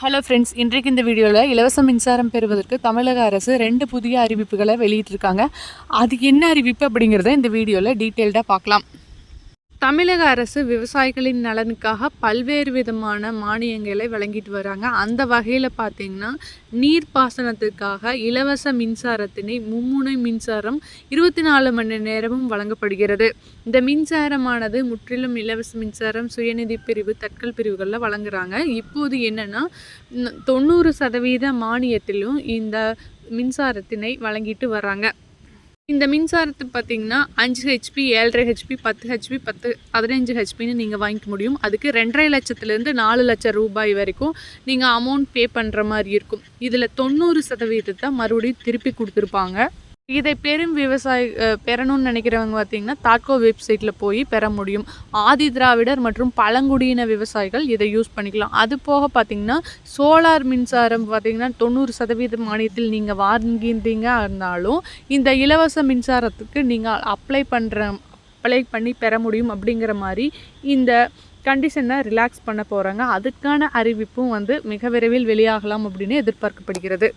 Hello friends இன்றைக்கு இந்த வீடியோவில் இலவச மின்சாரம் பெறுவதற்கு தமிழக அரசு ரெண்டு புதிய அறிவிப்புகளை வெளியிட்டிருக்காங்க. அது என்ன அறிவிப்பு அப்படிங்கிறத இந்த வீடியோவில் டீட்டெயில்டாக பார்க்கலாம். தமிழக அரசு விவசாயிகளின் நலனுக்காக பல்வேறு விதமான மானியங்களை வழங்கிட்டு வராங்க. அந்த வகையில் பார்த்தீங்கன்னா நீர்ப்பாசனத்திற்காக இலவச மின்சாரத்தினை மும்முனை மின்சாரம் இருபத்தி நாலு மணி நேரமும் வழங்கப்படுகிறது. இந்த மின்சாரமானது முற்றிலும் இலவச மின்சாரம் சுயநிதி பிரிவு தட்கல் பிரிவுகளில் வழங்குறாங்க. இப்போது என்னென்னா தொண்ணூறு சதவீத மானியத்திலும் இந்த மின்சாரத்தினை வழங்கிட்டு வராங்க. இந்த மின்சாரத்தை பார்த்தீங்கன்னா அஞ்சு ஹெச்பி ஏழரை ஹெச்பி பத்து ஹெச்பி பத்து பதினஞ்சு ஹெச்பின்னு நீங்கள் வாங்கிக்க முடியும். அதுக்கு ரெண்டரை லட்சத்துலேருந்து நாலு லட்சம் ரூபாய் வரைக்கும் நீங்கள் அமௌண்ட் பே பண்ணுற மாதிரி இருக்கும். இதில் தொண்ணூறு சதவீதத்தை மறுபடியும் திருப்பி கொடுத்துருப்பாங்க. இதை பெரும் விவசாய பெறணும்னு நினைக்கிறவங்க பார்த்தீங்கன்னா தாட்கோ வெப்சைட்டில் போய் பெற முடியும். ஆதி திராவிடர் மற்றும் பழங்குடியின விவசாயிகள் இதை யூஸ் பண்ணிக்கலாம். அது போக பார்த்தீங்கன்னா சோலார் மின்சாரம் பார்த்தீங்கன்னா தொண்ணூறு சதவீத மானியத்தில் நீங்கள் வாங்கியிருந்தீங்க இருந்தாலும் இந்த இலவச மின்சாரத்துக்கு நீங்கள் அப்ளை பண்ணுற அப்ளை பண்ணி பெற முடியும் அப்படிங்கிற மாதிரி இந்த கண்டிஷனை ரிலாக்ஸ் பண்ண போகிறாங்க அதுக்கான அறிவிப்பும் வந்து மிக விரைவில் வெளியாகலாம் அப்படின்னு எதிர்பார்க்கப்படுகிறது.